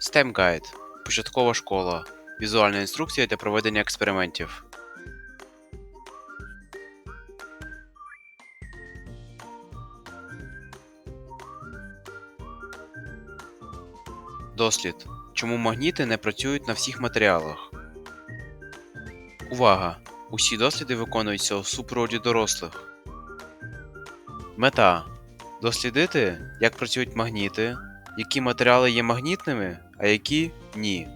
STEM Guide Початкова школа. Візуальна інструкція для проведення експериментів. Дослід. Чому магніти не працюють на всіх матеріалах? Увага! Усі досліди виконуються у супроводі дорослих. Мета дослідити, як працюють магніти, які матеріали є магнітними, а які ні,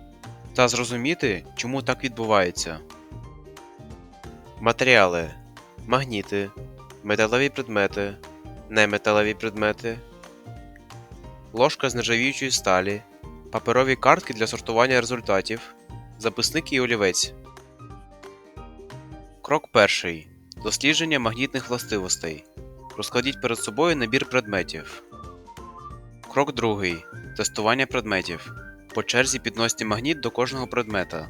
та зрозуміти, чому так відбувається. Матеріали магніти, металеві предмети, неметалеві предмети, ложка з нержавіючої сталі, паперові картки для сортування результатів, записник і олівець. Крок перший. Дослідження магнітних властивостей. Розкладіть перед собою набір предметів. Крок другий. Тестування предметів. По черзі підносьте магніт до кожного предмета.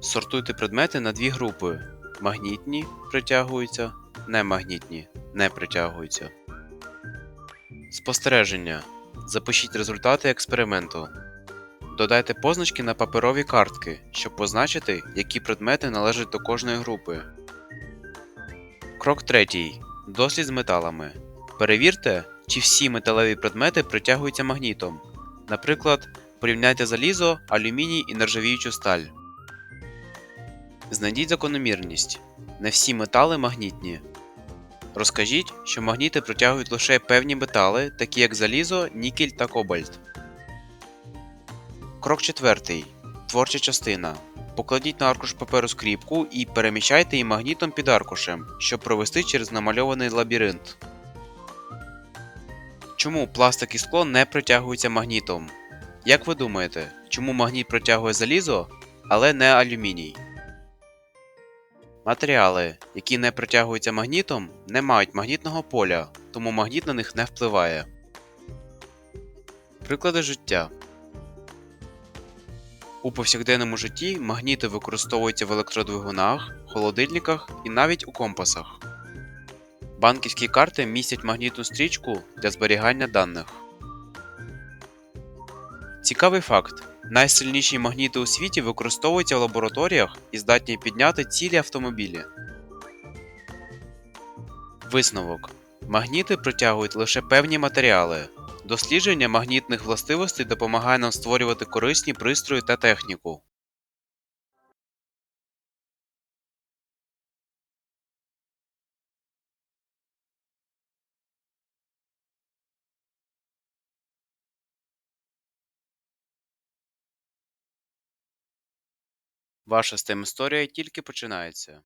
Сортуйте предмети на дві групи: магнітні притягуються, немагнітні не притягуються. Спостереження. Запишіть результати експерименту. Додайте позначки на паперові картки, щоб позначити, які предмети належать до кожної групи. Крок третій. Дослід з металами. Перевірте, чи всі металеві предмети притягуються магнітом. Наприклад, порівняйте залізо, алюміній і нержавіючу сталь. Знайдіть закономірність. Не всі метали магнітні. Розкажіть, що магніти притягують лише певні метали, такі як залізо, нікель та кобальт. Крок четвертий. Творча частина. Покладіть на аркуш паперу скріпку і переміщайте її магнітом під аркушем, щоб провести через намальований лабіринт. Чому пластик і скло не притягуються магнітом? Як ви думаєте, чому магніт притягує залізо, але не алюміній? Матеріали, які не притягуються магнітом, не мають магнітного поля, тому магніт на них не впливає. Приклади життя. У повсякденному житті магніти використовуються в електродвигунах, холодильниках і навіть у компасах. Банківські карти містять магнітну стрічку для зберігання даних. Цікавий факт: найсильніші магніти у світі використовуються в лабораторіях і здатні підняти цілі автомобілі. Висновок: магніти притягують лише певні матеріали. Дослідження магнітних властивостей допомагає нам створювати корисні пристрої та техніку. Ваша STEM історія тільки починається.